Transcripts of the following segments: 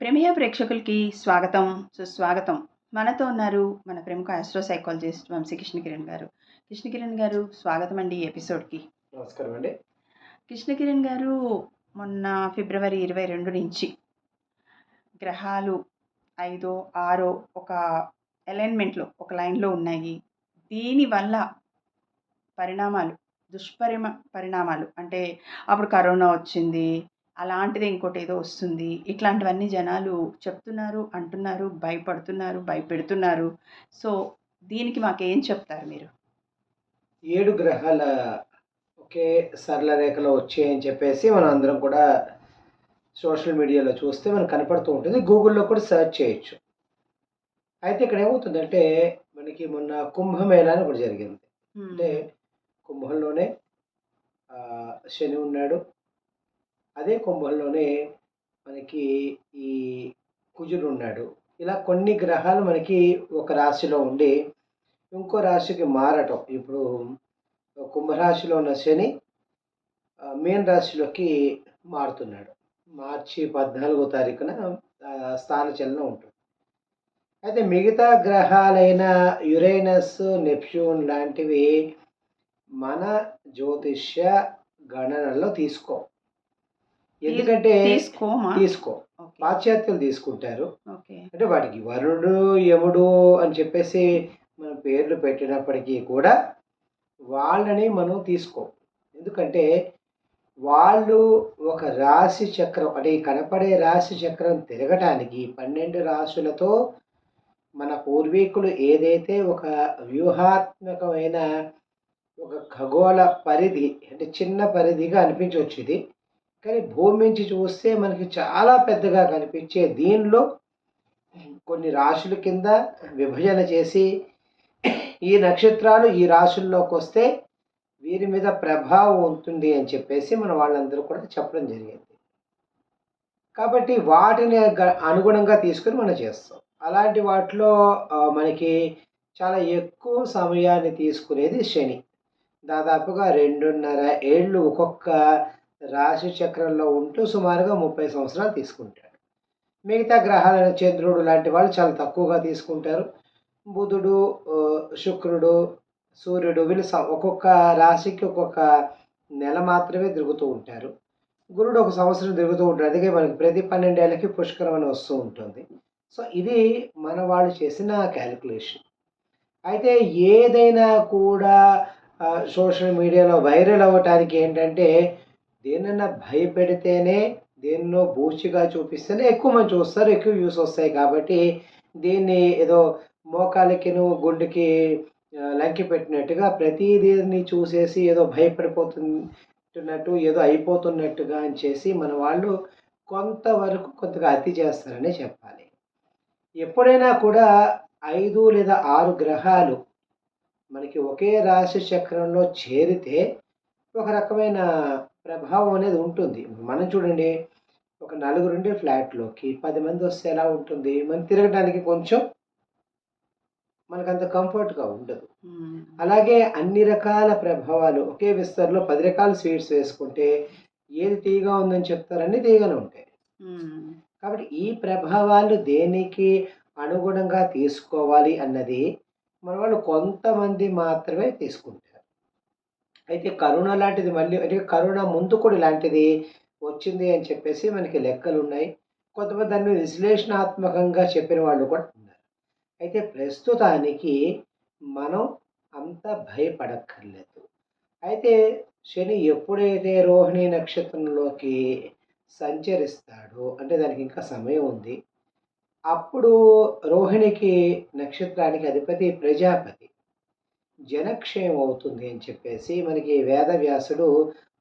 ప్రేమియా ప్రేక్షకులకి స్వాగతం సుస్వాగతం. మనతో ఉన్నారు మన ప్రముఖ ఆస్ట్రో సైకాలజిస్ట్ వంశీ కృష్ణకిరణ్ గారు. కృష్ణకిరణ్ గారు స్వాగతం అండి ఈ ఎపిసోడ్కి. నమస్కారం అండి కృష్ణకిరణ్ గారు మొన్న ఫిబ్రవరి ఇరవై రెండు నుంచి గ్రహాలు ఐదో ఆరో ఒక అలైన్మెంట్లో ఒక లైన్లో ఉన్నాయి. దీనివల్ల పరిణామాలు దుష్పరిమ పరిణామాలు అంటే అప్పుడు కరోనా వచ్చింది అలాంటిది ఇంకోటి ఏదో వస్తుంది. ఇట్లాంటివన్నీ జనాలు చెప్తున్నారు అంటున్నారు భయపడుతున్నారు భయపెడుతున్నారు. సో దీనికి మాకేం చెప్తారు మీరు? ఏడు గ్రహాల ఒకే సరళ రేఖలో వచ్చాయని చెప్పేసి మనం అందరం కూడా సోషల్ మీడియాలో చూస్తే మనకు కనపడుతూ ఉంటుంది. గూగుల్లో కూడా సెర్చ్ చేయొచ్చు. అయితే ఇక్కడ ఏమవుతుందంటే మనకి మొన్న కుంభమేళా అని ఒకటి జరిగింది. అంటే కుంభంలోనే శని ఉన్నాడు. అదే కుంభంలోనే మనకి ఈ కుజుడు ఉన్నాడు. ఇలా కొన్ని గ్రహాలు మనకి ఒక రాశిలో ఉండి ఇంకో రాశికి మారటం. ఇప్పుడు కుంభరాశిలో ఉన్న శని ఆ, మీన రాశిలోకి మారుతున్నాడు. మార్చి పద్నాలుగో తారీఖున స్థానచలనం ఉంటుంది. అయితే మిగతా గ్రహాలైన యురేనస్ నెప్ట్యూన్ లాంటివి మన జ్యోతిష్య గణనలో తీసుకో. ఎందుకంటే తీసుకోమా తీసుకో. పాశ్చాత్యులు తీసుకుంటారు. ఓకే. అంటే వాటికి వరుడు యముడు అని చెప్పేసి మనం పేర్లు పెట్టినప్పటికీ కూడా వాళ్ళని మనం తీసుకో. ఎందుకంటే వాళ్ళు ఒక రాశి చక్రం అంటే ఈ కనపడే రాశి చక్రం తిరగటానికి పన్నెండు రాశులతో మన పూర్వీకులు ఏదైతే ఒక వ్యూహాత్మకమైన ఒక ఖగోళ పరిధి అంటే చిన్న పరిధిగా అనిపించవచ్చు ఇది. కానీ భూమి నుంచి చూస్తే మనకి చాలా పెద్దగా కనిపించే దీనిలో కొన్ని రాశుల కింద విభజన చేసి ఈ నక్షత్రాలు ఈ రాశుల్లోకి వస్తే వీరి మీద ప్రభావం ఉంటుంది అని చెప్పేసి మన వాళ్ళందరూ కూడా చెప్పడం జరిగింది. కాబట్టి వాటిని గ- అనుగుణంగా తీసుకొని మనం చేస్తాం. అలాంటి వాటిలో మనకి చాలా ఎక్కువ సమయాన్ని తీసుకునేది శని. దాదాపుగా రెండున్నర ఏళ్ళు ఒక్కొక్క రాశి చక్రంలో ఉంటూ సుమారుగా ముప్పై సంవత్సరాలు తీసుకుంటాడు. మిగతా గ్రహాలైన చంద్రుడు లాంటి వాళ్ళు చాలా తక్కువగా తీసుకుంటారు. బుధుడు శుక్రుడు సూర్యుడు వీళ్ళు స- ఒక్కొక్క రాశికి ఒక్కొక్క నెల మాత్రమే తిరుగుతూ ఉంటారు. గురుడు ఒక సంవత్సరం తిరుగుతూ ఉంటారు అందుకే మనకి ప్రతి పన్నెండేళ్ళకి పుష్కరం అని వస్తూ ఉంటుంది. సో ఇది మన వాళ్ళు చేసిన క్యాలిక్యులేషన్. అయితే ఏదైనా కూడా సోషల్ మీడియాలో వైరల్ అవ్వటానికి ఏంటంటే దేనన్నా భయపెడితేనే దేన్నో బూచిగా చూపిస్తేనే ఎక్కువ మంది చూస్తారు ఎక్కువ వ్యూస్ వస్తాయి కాబట్టి దీన్ని ఏదో మోకాలికిను గుండెకి లంకి పెట్టినట్టుగా ప్రతిదీని చూసేసి ఏదో భయపడిపోతున్నట్టు ఏదో అయిపోతున్నట్టుగా అని చేసి మన వాళ్ళు కొంతవరకు కొంతగా అతి చేస్తారని చెప్పాలి. ఎప్పుడైనా కూడా ఐదు లేదా ఆరు గ్రహాలు మనకి ఒకే రాశి చక్రంలో చేరితే ఒక రకమైన ప్రభావం అనేది ఉంటుంది. మనం చూడండి ఒక నలుగురుండే ఫ్లాట్లోకి పది మంది వస్తే ఎలా ఉంటుంది? మనం తిరగడానికి కొంచెం మనకంత కంఫర్ట్గా ఉండదు. అలాగే అన్ని రకాల ప్రభావాలు ఒకే విస్తరలో పది రకాల స్వీట్స్ వేసుకుంటే ఏది తీగా ఉందని చెప్తారని తీగానే ఉంటాయి. కాబట్టి ఈ ప్రభావాలు దేనికి అనుగుణంగా తీసుకోవాలి అన్నది మన వాళ్ళు కొంతమంది మాత్రమే తీసుకుంటారు. అయితే కరోనా లాంటిది మళ్ళీ అంటే కరోనా ముందు కూడా ఇలాంటిది వచ్చింది అని చెప్పేసి మనకి లెక్కలు ఉన్నాయి కొంతమంది దాన్ని విశ్లేషణాత్మకంగా చెప్పిన వాళ్ళు కూడా ఉన్నారు. అయితే ప్రస్తుతానికి మనం అంత భయపడక్కర్లేదు. అయితే శని ఎప్పుడైతే రోహిణి నక్షత్రంలోకి సంచరిస్తాడో అంటే దానికి ఇంకా సమయం ఉంది అప్పుడు రోహిణికి నక్షత్రానికి అధిపతి ప్రజాపతి. జనక్షేమం అవుతుంది అని చెప్పేసి మనకి వేదవ్యాసుడు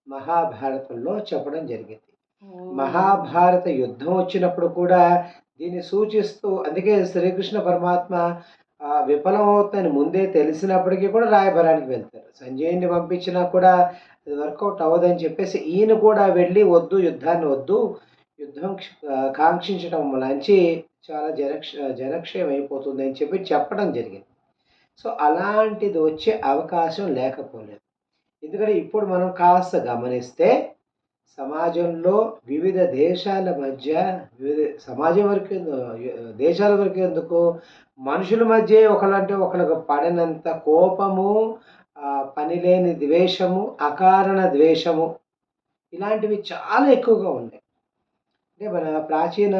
మహాభారతంలో చెప్పడం జరిగింది. మహాభారత యుద్ధం వచ్చినప్పుడు కూడా దీన్ని సూచిస్తూ అందుకే శ్రీకృష్ణ పరమాత్మ ఆ, విఫలమవుతుందని ముందే తెలిసినప్పటికీ కూడా రాయభరానికి వెళ్తారు. సంజయుని పంపించినా కూడా అది వర్కౌట్ అవ్వదని చెప్పేసి ఈయన కూడా వెళ్ళి వద్దు యుద్ధాన్ని వద్దు యుద్ధం కాంక్షించడం మంచి చాలా జనక్ష జనక్షయం అయిపోతుంది అని చెప్పి చెప్పడం జరిగింది. సో అలాంటిది వచ్చే అవకాశం లేకపోలేదు. ఎందుకంటే ఇప్పుడు మనం కాస్త గమనిస్తే సమాజంలో వివిధ దేశాల మధ్య వివిధ సమాజం వరకు దేశాల వరకు ఎందుకు? మనుషుల మధ్య ఒకళ్ళంటే ఒకళ్ళకు పడినంత కోపము పనిలేని ద్వేషము అకారణ ద్వేషము ఇలాంటివి చాలా ఎక్కువగా ఉన్నాయి. అంటే మన ప్రాచీన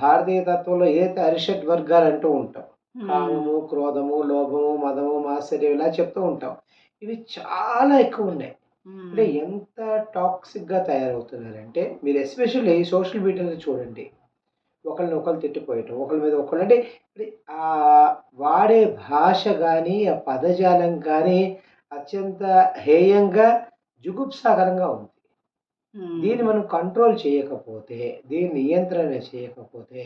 భారతీయ తత్వంలో ఏదైతే అరిషడ్ వర్గాలు అంటూ ఉంటాం కామము క్రోధము లోభము మదము మాత్సర్యం ఇలా చెప్తూ ఉంటాం. ఇవి చాలా ఎక్కువ ఉన్నాయి అంటే ఎంత టాక్సిక్గా తయారవుతున్నారంటే మీరు ఎస్పెషల్లీ సోషల్ మీడియాలో చూడండి. ఒకరిని ఒకరు తిట్టిపోయటం ఒకరి మీద ఒకళ్ళు అంటే అంటే ఆ వాడే భాష కానీ ఆ పదజాలం కానీ అత్యంత హేయంగా జుగుప్సాకరంగా ఉంది. దీన్ని మనం కంట్రోల్ చేయకపోతే దీన్ని నియంత్రణ చేయకపోతే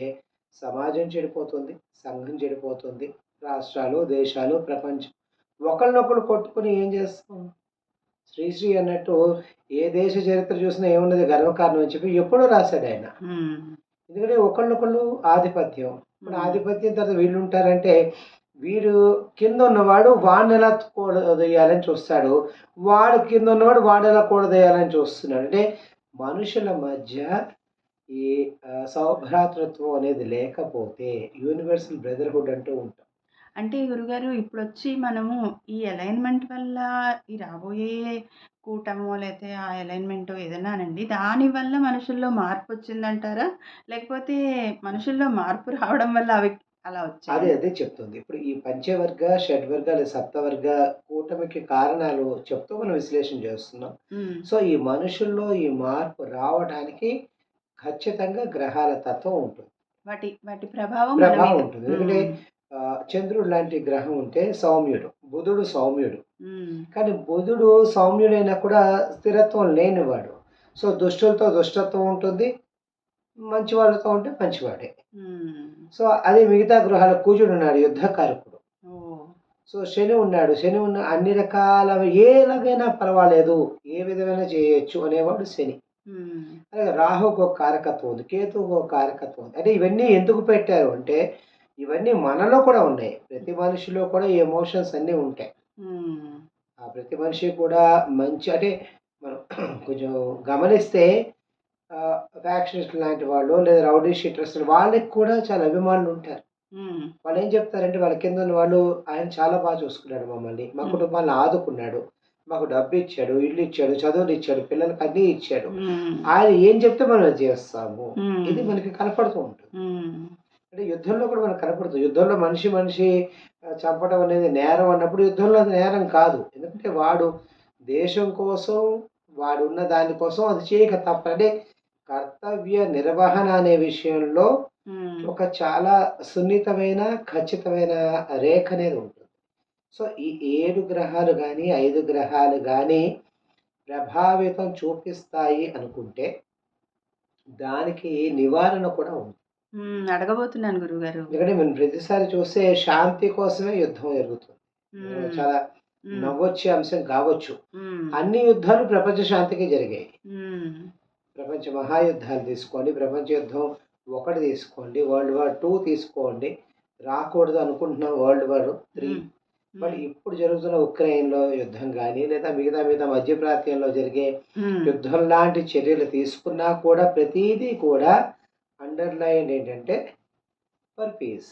సమాజం చెడిపోతుంది సంఘం చెడిపోతుంది రాష్ట్రాలు దేశాలు ప్రపంచం. ఒకరినొకరు కొట్టుకుని ఏం చేస్తాం? శ్రీశ్రీ అన్నట్టు ఏ దేశ చరిత్ర చూసినా ఏమున్నది గర్వకారణం అని చెప్పి ఎప్పుడో రాశాడు ఆయన. ఎందుకంటే ఒకళ్ళొకళ్ళు ఆధిపత్యం. ఇప్పుడు ఆధిపత్యం తర్వాత వీళ్ళు ఉంటారంటే వీడు కింద ఉన్నవాడు వాడిని ఎలా కూడదయ్యాలని చూస్తాడు. వాడు కింద ఉన్నవాడు వాడు ఎలా కూడదయ్యాలని చూస్తున్నాడు. అంటే మనుషుల మధ్య ఈ సౌభ్రాతృత్వం అనేది లేకపోతే యూనివర్సల్ బ్రదర్హుడ్ అంటూ ఉంటాం. అంటే గురుగారు ఇప్పుడు వచ్చి మనము ఈ అలైన్మెంట్ వల్ల ఈ రాబోయే కూటమో లేకపోతే ఆ అలైన్మెంట్ ఏదైనానండి దానివల్ల మనుషుల్లో మార్పు వచ్చిందంటారా లేకపోతే మనుషుల్లో మార్పు రావడం వల్ల అవి అలా అదే వచ్చాయి? అదే చెప్తుంది. ఇప్పుడు ఈ పంచవర్గ షడ్వర్గ లేదా సప్తవర్గ కూటమికి కారణాలు చెప్తూ మనం విశ్లేషణ చేస్తున్నాం. సో ఈ మనుషుల్లో ఈ మార్పు రావడానికి ఖచ్చితంగా గ్రహాల తత్వం ఉంటుంది. వాటి వాటి ప్రభావం మన ప్రభావం మీద. ఉంటుంది. ఎందుకంటే ఆ, చంద్రుడు లాంటి గ్రహం ఉంటే సౌమ్యుడు బుధుడు సౌమ్యుడు. ఉమ్, కానీ బుధుడు సౌమ్యుడైనా కూడా స్థిరత్వం లేనివాడు. సో దుష్టులతో దుష్టత్వం ఉంటుంది మంచి వాళ్ళతో ఉంటే మంచివాడే. ఉమ్, సో అదే మిగతా గృహాల కూచుడు ఉన్నాడు యుద్ధకారకుడు. ఓ, సో శని ఉన్నాడు. శని ఉన్న అన్ని రకాల ఏలాగైనా పర్వాలేదు ఏ విధమైన చేయొచ్చు అనేవాడు శని. అలాగే రాహుకు ఒక కారకత్వం ఉంది కేతువుకు ఒక కారకత్వం ఉంది. అంటే ఇవన్నీ ఎందుకు పెట్టారు అంటే ఇవన్నీ మనలో కూడా ఉన్నాయి. ప్రతి మనిషిలో కూడా ఈ ఎమోషన్స్ అన్నీ ఉంటాయి. ఉమ్, ఆ ప్రతి మనిషి కూడా మంచి అంటే మనం కొంచెం గమనిస్తే ఫ్యాక్షనిస్ట్ లాంటి వాళ్ళు లేదా రౌడీ షీటర్స్ వాళ్ళకి కూడా చాలా అభిమానులు ఉంటారు. ఉమ్, వాళ్ళు ఏం చెప్తారంటే వాళ్ళ కింద ఉన్న వాళ్ళు ఆయన చాలా బాగా చూసుకున్నాడు మమ్మల్ని మా Hmm. కుటుంబాన్ని ఆదుకున్నాడు. మాకు డబ్బు ఇచ్చాడు ఇల్లు ఇచ్చాడు చదువులు ఇచ్చాడు పిల్లలకి అన్నీ ఇచ్చాడు. ఆయన ఏం చెప్తే మనం చేస్తాము. ఇది మనకి కనపడుతూ ఉంటుంది. అంటే యుద్ధంలో కూడా మనకు కనపడుతుంది. యుద్ధంలో మనిషి మనిషి చంపడం అనేది నేరం అన్నప్పుడు యుద్ధంలో అది నేరం కాదు. ఎందుకంటే వాడు దేశం కోసం వాడు ఉన్న దానికోసం అది చేయక తప్ప అంటే కర్తవ్య నిర్వహణ అనే విషయంలో ఒక చాలా సున్నితమైన ఖచ్చితమైన రేఖ అనేది ఉంటుంది. సో ఈ ఏడు గ్రహాలు కానీ ఐదు గ్రహాలు కానీ ప్రభావితం చూపిస్తాయి అనుకుంటే దానికి నివారణ కూడా ఉంది. అడగబోతున్నాను గురుగారు ఎందుకంటే మనం ప్రతిసారి చూస్తే శాంతి కోసమే యుద్ధం జరుగుతుంది. చాలా నవ్వొచ్చే అంశం కావచ్చు. అన్ని యుద్ధాలు ప్రపంచ శాంతికి జరిగాయి. ప్రపంచ మహాయుద్ధాలు తీసుకోండి ప్రపంచ యుద్ధం ఒకటి తీసుకోండి వరల్డ్ వార్ టూ తీసుకోండి రాకూడదు అనుకుంటున్నాం వరల్డ్ వార్ త్రీ బట్ ఇప్పుడు జరుగుతున్న ఉక్రెయిన్లో యుద్ధం కానీ లేదా మిగతా మిగతా మధ్య ప్రాంతంలో జరిగే యుద్ధం లాంటి చర్యలు తీసుకున్నా కూడా ప్రతిదీ కూడా అండర్లైన్ ఏంటంటే ఫర్ పీస్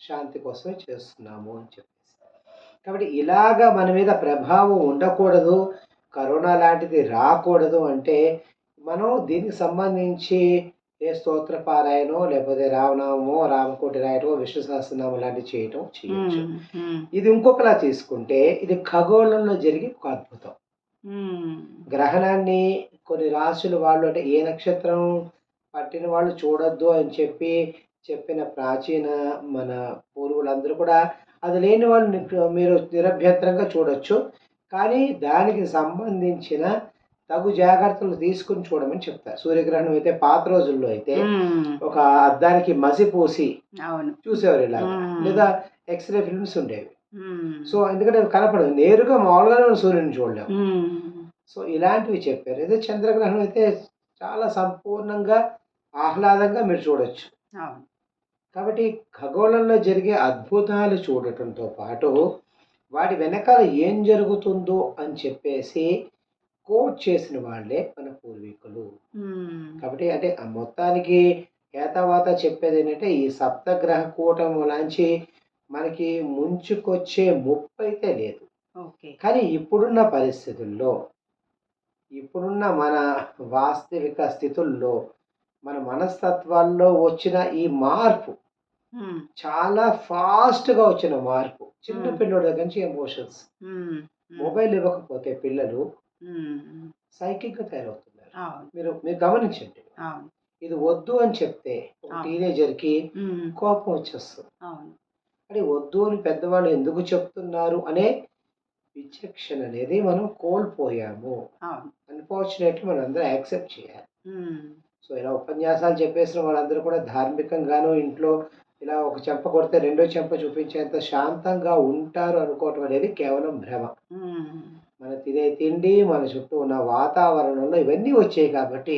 శాంతి కోసమే చేస్తున్నాము అని చెప్పేసి. కాబట్టి ఇలాగా మన మీద ప్రభావం ఉండకూడదు కరోనా లాంటిది రాకూడదు అంటే మనం దీనికి సంబంధించి ఏ స్తోత్ర పారాయణో లేకపోతే రామనామో రామకోటి రాయటమో విష్ణు సహస్రనామం లాంటివి చేయటం చేయొచ్చు. ఇది ఇంకొకలా తీసుకుంటే ఇది ఖగోళంలో జరిగే ఒక అద్భుతం. గ్రహణాన్ని కొన్ని రాశులు వాళ్ళు అంటే ఏ నక్షత్రం పట్టిన వాళ్ళు చూడొద్దు అని చెప్పి చెప్పిన ప్రాచీన మన పూర్వులందరూ కూడా అది లేని వాళ్ళు మీరు నిరభ్యంతరంగా చూడొచ్చు. కానీ దానికి సంబంధించిన తగు జాగ్రత్తలు తీసుకుని చూడమని చెప్తారు. సూర్యగ్రహణం అయితే పాత రోజుల్లో అయితే ఒక అద్దానికి మసి పోసి చూసేవారు ఇలా. లేదా ఎక్స్రే ఫిల్మ్స్ ఉండేవి. సో ఎందుకంటే కనపడదు నేరుగా మామూలుగానే మనం సూర్యుని చూడలేము. సో ఇలాంటివి చెప్పారు. ఇదే చంద్రగ్రహణం అయితే చాలా సంపూర్ణంగా ఆహ్లాదంగా మీరు చూడొచ్చు. కాబట్టి ఖగోళంలో జరిగే అద్భుతాలు చూడటంతో పాటు వాటి వెనకాల ఏం జరుగుతుందో అని చెప్పేసి కోట్ చేసిన వాళ్ళే మన పూర్వీకులు. కాబట్టి అంటే ఆ మొత్తానికి ఏతావాత చెప్పేది ఏంటంటే ఈ సప్తగ్రహ కూటమి లాంచి మనకి ముంచుకొచ్చే ముప్పు అయితే లేదు. కానీ ఇప్పుడున్న పరిస్థితుల్లో ఇప్పుడున్న మన వాస్తవిక స్థితుల్లో మన మనస్తత్వాల్లో వచ్చిన ఈ మార్పు. చాలా ఫాస్ట్‌గా వచ్చిన మార్పు. చిన్న. పిల్లోడి దగ్గర నుంచి ఎమోషన్స్. మొబైల్ ఇవ్వకపోతే పిల్లలు. సైకిక్‌గా తయారవుతున్నారు. మీరు మీరు గమనించండి. అవును. ఇది వద్దు అని చెప్తే ఒక. టీనేజర్‌కి. కోపం వచ్చేస్తుంది. అవును. అంటే వద్దు అని పెద్దవాళ్ళు ఎందుకు చెప్తున్నారు అనే విచక్షణ అనేది మనం కోల్పోయాము. అన్‌ఫార్చునేట్‌లీ మనందరం యాక్సెప్ట్ చేయాలి. సో, ఇలా ఉపన్యాసాలు చెప్పేసిన వాళ్ళందరూ కూడా ధార్మికంగాను ఇంట్లో ఇలా ఒక చెంప కొడితే రెండో చెంప చూపించేంత శాంతంగా ఉంటారు అనుకోవటం అనేది కేవలం భ్రమ. మనం తినే తిండి, మన చుట్టూ ఉన్న వాతావరణంలో ఇవన్నీ వచ్చాయి కాబట్టి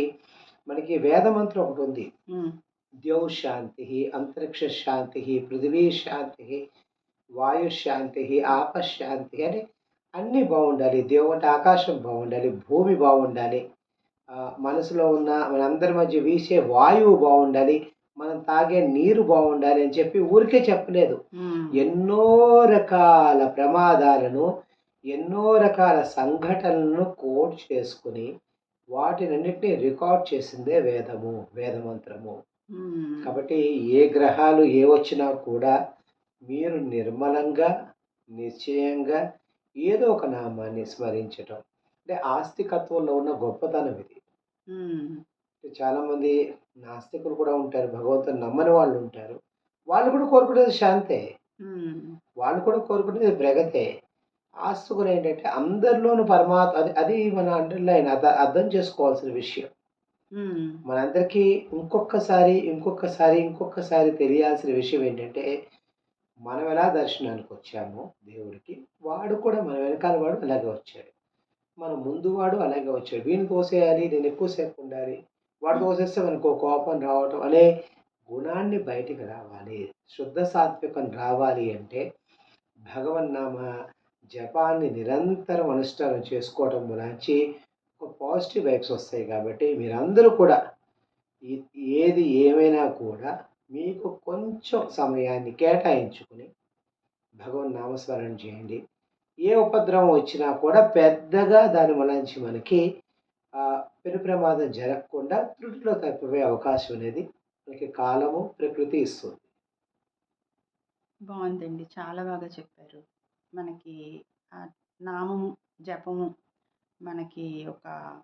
మనకి వేదమంత్రం ఒకటుంది. హ్మ్. ద్యౌ శాంతిః, అంతరిక్ష శాంతిః, పృథివీ శాంతిః, వాయు శాంతిః, ఆప శాంతిః అని అన్నీ బావుండాలి. దేవు అంటే ఆకాశం బావుండాలి, భూమి బావుండాలి. ఆహ్, మనసులో ఉన్న మనందరి మధ్య వీసే వాయువు బావుండాలి. మనం తాగే నీరు బావుండాలి అని చెప్పి ఊరికే చెప్పలేదు. ఎన్నో రకాల ప్రమాదాలను, ఎన్నో రకాల సంఘటనలను కోట్ చేసుకొని వాటినన్నిటిని రికార్డ్ చేసిందే వేదము, వేదమంత్రము. కాబట్టి ఏ గ్రహాలు ఏవొచ్చినా కూడా మీరు నిర్మలంగా, నిశ్చయంగా ఏదో ఒక నామాన్ని స్మరించటం. అంటే ఆస్తికత్వంలో ఉన్న గొప్పతనం ఇది. చాలామంది నాస్తికులు కూడా ఉంటారు. భగవంతుని నమ్మని వాళ్ళు ఉంటారు. వాళ్ళు కూడా కోరుకునేది శాంతే. వాళ్ళు కూడా కోరుకునేది ప్రగతే. ఆస్తికులు ఏంటంటే అందరిలోనూ పరమాత్మ అది అది మన అండర్‌లైన్ అర్థం చేసుకోవాల్సిన విషయం. మనందరికీ ఇంకొక్కసారి, ఇంకొక్కసారి, ఇంకొక్కసారి తెలియాల్సిన విషయం ఏంటంటే, మనం ఎలా దర్శనానికొచ్చామో దేవుడికి, వాడు కూడా మన వెనకాల వాడు అలాగే వచ్చాడు. మన ముందు వాడు అలాగే వచ్చాడు. వీడిని తోసేయాలి, నేను ఎక్కువ సేపు ఉండాలి. వాడు తోసేస్తే మనకో కోపం రావటం అనే గుణాన్ని బయటికి రావాలి. శుద్ధ సాత్వికం రావాలి అంటే భగవన్నామ జపాన్ని నిరంతరం అనుష్ఠానం చేసుకోవటం గురించి ఒక పాజిటివ్ వైబ్స్ వస్తాయి కాబట్టి మీరందరూ కూడా ఏది ఏమైనా కూడా మీకు కొంచెం సమయాన్ని కేటాయించుకుని భగవన్ నామస్మరణ చేయండి. ఏ ఉపద్రవం వచ్చినా కూడా పెద్దగా దాని నుంచి మనకి పెను ప్రమాదం జరగకుండా త్రుటిలో తప్పిపోయే అవకాశం అనేది మనకి కాలము, ప్రకృతి ఇస్తుంది. బాగుందండి చాలా బాగా చెప్పారు. మనకి నామము, జపము మనకి ఒక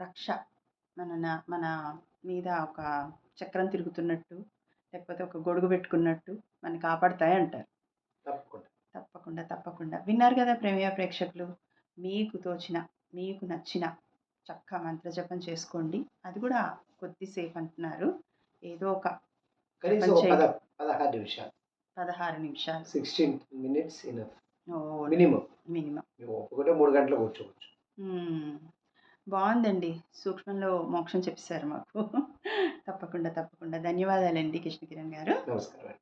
రక్ష. మన మన మీద ఒక చక్రం తిరుగుతున్నట్టు, లేకపోతే ఒక గొడుగు పెట్టుకున్నట్టు మనని కాపాడతాయంటారు. తప్పకుండా. తప్పకుండా. తప్పకుండా. విన్నారు గదా ప్రేమయ ప్రేక్షకులు. మీకు తోచిన, మీకు నచ్చిన చక్కా మంత్రజపం చేసుకోండి. అది కూడా కొద్దిసేపు అంటున్నారు. ఏదో ఒక కనీసం జపం ఒక పద చేయండి. 16 నిమిషాలు. 16 నిమిషాలు. 16 మినిట్స్ ఇనఫ్. మినిమమ్. మీరు ఒప్పుకుంటే 3 గంటలు కూర్చోవచ్చు. హ్మ్. బావుందండి. సూక్ష్మంలో మోక్షం చెప్పేసారు మాకు. తప్పకుండా. తప్పకుండా. ధన్యవాదాలండి కృష్ణ కిరణ్ గారు. నమస్కారం.